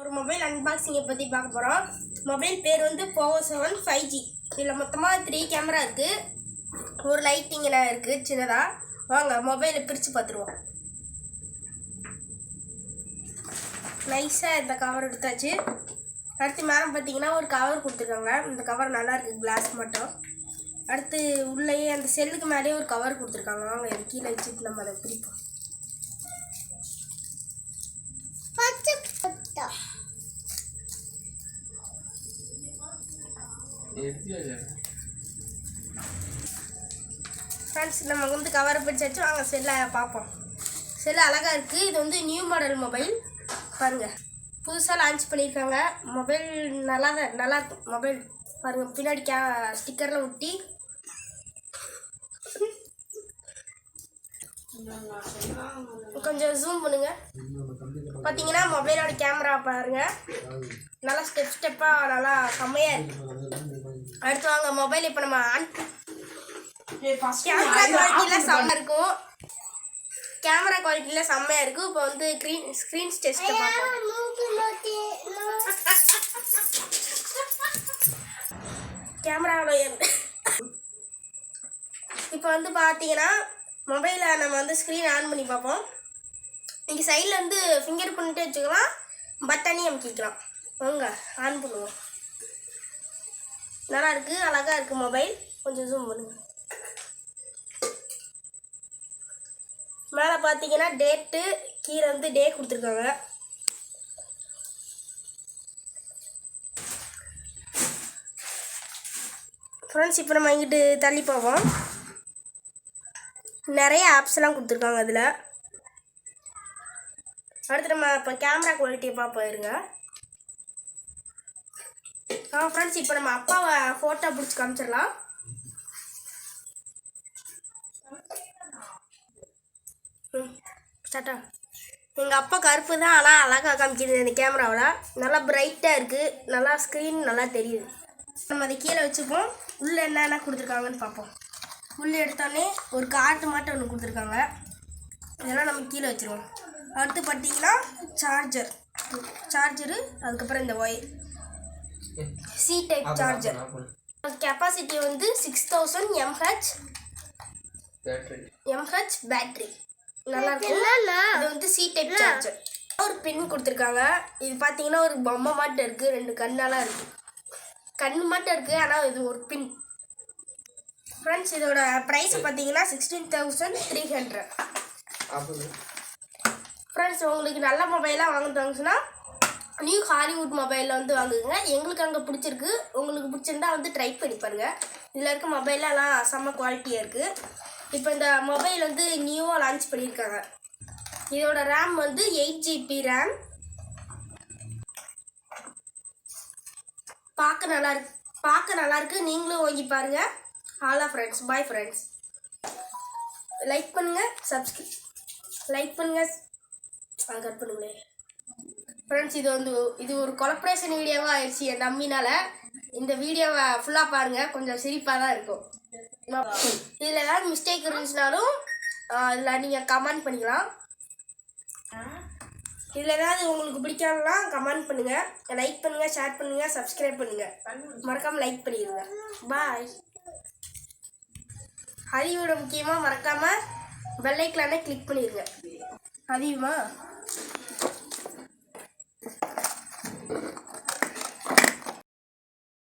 ஒரு மொபைல் அன்பாக்சிங்கை பற்றி பார்க்க போகிறோம் மொபைல் பேர் வந்து போவோ செவன் ஃபைவ் ஜி இதில் மொத்தமாக த்ரீ கேமரா இருக்குது ஒரு லைட்டிங்கில் இருக்குது சின்னதாக வாங்க மொபைலை பிரித்து பார்த்துருவோம். நைஸாக இந்த கவர் எடுத்தாச்சு. அடுத்து மேலே பார்த்தீங்கன்னா ஒரு கவர் கொடுத்துருக்காங்க. இந்த கவர் நல்லா இருக்குது கிளாஸ் மட்டும். அடுத்து உள்ளேயே அந்த செல்லுக்கு மேலேயே ஒரு கவர் கொடுத்துருக்காங்க. வாங்க இது கீழே வச்சுட்டு நம்ம அதை பிரிப்போம். ஃப்ரெண்ட்ஸ் நம்ம வந்து கவரை பிடிச்சாச்சு வாங்க செல்லை பார்ப்போம். செல்லு அழகாக இருக்குது இது வந்து நியூ மாடல் மொபைல் பாருங்கள் புதுசாக லான்ச் பண்ணியிருக்காங்க. மொபைல் நல்லா தான் நல்லாயிருக்கும் மொபைல் பாருங்கள் பின்னாடி கே ஸ்டிக்கரில் ஒட்டி. கொஞ்சம் ஜூம் பண்ணுங்க. பார்த்தீங்கன்னா மொபைலோட கேமரா பாருங்க. நல்லா ஸ்டெப் ஸ்டெப்பாக நல்லா செம்மையாக இருக்கு. அடுத்து வாங்க மொபைல் இப்போ நம்ம ஆன் கேமரா குவாலிட்டியில் செம்ம இருக்கும். கேமரா குவாலிட்டியில் செம்மையாக இருக்கும். இப்போ வந்து ஸ்க்ரீன் ஸ்க்ரீன் பார்ப்போம் கேமராவோட இப்போ வந்து பார்த்தீங்கன்னா மொபைலை நம்ம வந்து ஸ்க்ரீன் ஆன் பண்ணி பார்ப்போம். இங்கே சைடில் வந்து ஃபிங்கர் பிரிண்ட்டே வச்சுக்கலாம். பட்டனி அமுக்கிக்கலாம். வாங்க ஆன் பண்ணுவோம். நல்லா இருக்குது அழகாக இருக்குது மொபைல் கொஞ்சம் ஜூம் பண்ணுங்க. மேலே பார்த்தீங்கன்னா டேட்டு கீழே வந்து டே கொடுத்துருக்காங்க. ஃப்ரெண்ட்ஸ் இப்போ நம்ம இங்கிட்டு தள்ளி போவோம். நிறைய ஆப்ஸ்லாம் கொடுத்துருக்காங்க அதில். அடுத்து நம்ம இப்போ கேமரா குவாலிட்டியை பார்ப்போம் இருங்க. ஆ ஃப்ரெண்ட்ஸ் இப்போ நம்ம அப்பாவை ஃபோட்டோ பிடிச்சி காமிச்சிடலாம். ம் ஸ்டார்ட்டா எங்கள் அப்பா கருப்பு தான் ஆனால் அழகாக காமிக்கிது இந்த கேமராவில் நல்லா பிரைட்டாக இருக்குது நல்லா ஸ்க்ரீன் நல்லா தெரியுது. நம்ம அதை கீழே வச்சுப்போம். உள்ளே என்னென்ன கொடுத்துருக்காங்கன்னு பார்ப்போம். உள்ளே எடுத்தோடனே ஒரு கார்டு மாட்டம் ஒன்று கொடுத்துருக்காங்க. இதெல்லாம் நம்ம கீழே வச்சுருவோம். அடுத்து பார்த்தீங்கன்னா சார்ஜர் சார்ஜரு அதுக்கப்புறம் இந்த wire C type charger capacity வந்து six thousand M H M H battery நல்லா இருக்கும். இது வந்து சி டைப் சார்ஜர் ஒரு பின் கொடுத்துருக்காங்க. இது பார்த்தீங்கன்னா ஒரு பொம்மை மாட்டம் இருக்குது ரெண்டு கண்ணெல்லாம் இருக்குது கண் மட்டும் இருக்குது ஆனால் இது ஒரு பின் ஃப்ரெண்ட்ஸ் இதோட ப்ரைஸ் பார்த்தீங்கன்னா sixteen thousand three hundred friends உங்களுக்கு நல்ல மொபைலாக வாங்க நியூ ஹாலிவுட் மொபைலில் வந்து வாங்குங்க. எங்களுக்கு அங்கே பிடிச்சிருக்கு. உங்களுக்கு பிடிச்சிருந்தா வந்து ட்ரை பண்ணி பாருங்கள் இதில் இருக்க மொபைலெல்லாம் செம்ம குவாலிட்டியாக இருக்குது இப்போ இந்த மொபைல் வந்து நியூவாக லான்ச் பண்ணியிருக்காங்க. இதோட ரேம் வந்து எயிட் ஜிபி ரேம் பார்க்க நல்லா இருக்கு. பார்க்க நல்லா இருக்கு. நீங்களும் வாங்கி பாருங்க. ஹாலா ஃப்ரெண்ட்ஸ் பாய் ஃப்ரெண்ட்ஸ் லைக் பண்ணுங்க. சப்ஸ்கிரைப் லைக் பண்ணுங்க. அது கட் பண்ணுங்களேன் ஃப்ரெண்ட்ஸ் இது வந்து இது ஒரு கொலப்ரேஷன் வீடியோவாக ஆயிடுச்சு. என் நம்பினால் இந்த வீடியோவை ஃபுல்லாக பாருங்கள் கொஞ்சம் சிரிப்பாக தான் இருக்கும். இதில் ஏதாவது மிஸ்டேக் இருந்துச்சுனாலும் இதில் நீங்கள் கமெண்ட் பண்ணிக்கலாம். இதில் ஏதாவது உங்களுக்கு பிடிக்காமனா கமெண்ட் பண்ணுங்கள் லைக் பண்ணுங்கள் ஷேர் பண்ணுங்கள் சப்ஸ்கிரைப் பண்ணுங்கள் மறக்காமல் லைக் பண்ணிடுங்க. பாய் அறிவோட முக்கியமாக மறக்காமல் பெல்லைக்கலானே கிளிக் பண்ணிடுங்க. அறிவுமா